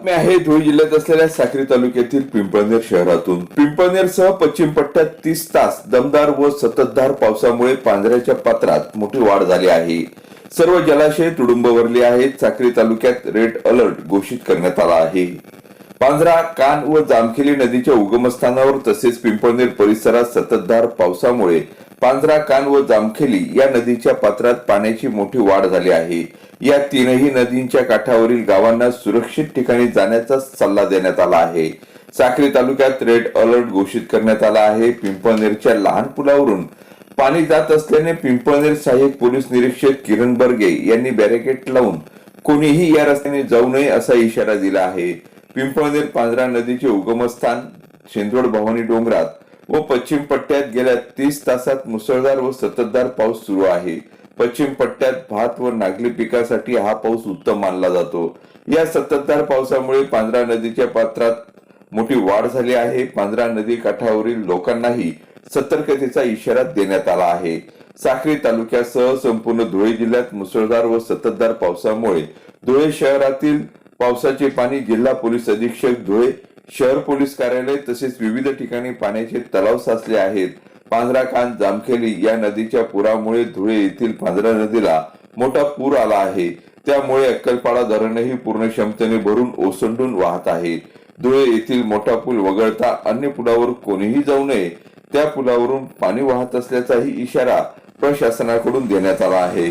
बातमी आहे धुळे जिल्ह्यात असलेल्या साक्री तालुक्यातील पिंपळनेर शहरातून. पिंपळनेरसह पश्चिम पट्ट्यात तीस तास दमदार व सततधार पावसामुळे पांझऱ्याच्या पात्रात मोठी वाढ झाली आहे. सर्व जलाशय तुडुंब भरली आहेत. साक्री तालुक्यात रेड अलर्ट घोषित करण्यात आला आहे. पांझरा कान व जामखेली नदीच्या उगमस्थानावर तसेच पिंपळनेर परिसरात सततधार पावसामुळे पांझरा कान व जामखेली या नदीच्या पात्रात पाण्याची मोठी वाढ झाली आहे. या तीनही नदींच्या काठावरील गावांना सुरक्षित ठिकाणी जाण्याचा सल्ला देण्यात आला आहे. साक्री तालुक्यात रेड अलर्ट घोषित करण्यात आला आहे. पिंपळनेरच्या लहान पुलावरून पाणी जात असल्याने पिंपळनेर सहाय्यक पोलीस निरीक्षक किरण बर्गे यांनी बॅरिकेड लावून कोणीही या रस्त्याने जाऊ नये असा इशारा दिला आहे. पिंपळनेर पांझरा नदीचे उगमस्थान शेंदोड भवानी डोंगरात व पश्चिम पट्ट्यात गेल्या तीस तासात मुसळधार व सततधार पाऊस सुरू आहे. पश्चिम पट्ट्यात भात व नागली पिकासाठी हा पाऊस उत्तम मानला जातो. या सततधार पावसामुळे पांझरा नदीच्या पात्रात मोठी वाढ झाली आहे. पांझरा नदी काठावरील लोकांनाही सतर्कतेचा इशारा देण्यात आला आहे. साक्री तालुक्यासह संपूर्ण धुळे जिल्ह्यात मुसळधार व सततधार पावसामुळे धुळे शहरातील पावसाचे पाणी जिल्हा पोलीस अधीक्षक धुळे शहर पोलीस कार्यालय तसेच विविध ठिकाणी पाण्याचे तलाव साचले आहेत. पांझरा खान जामखेली या नदीच्या पुरामुळे धुळे येथील पांझरा नदीला मोठा पूर आला आहे. त्यामुळे अक्कलपाडा धरणही पूर्ण क्षमतेने भरून ओसंडून वाहत आहे. धुळे येथील मोठा पूल वगळता अन्य पुलावर कोणीही जाऊ नये. त्या पुलावरून पाणी वाहत असल्याचाही इशारा प्रशासनाकडून देण्यात आला आहे.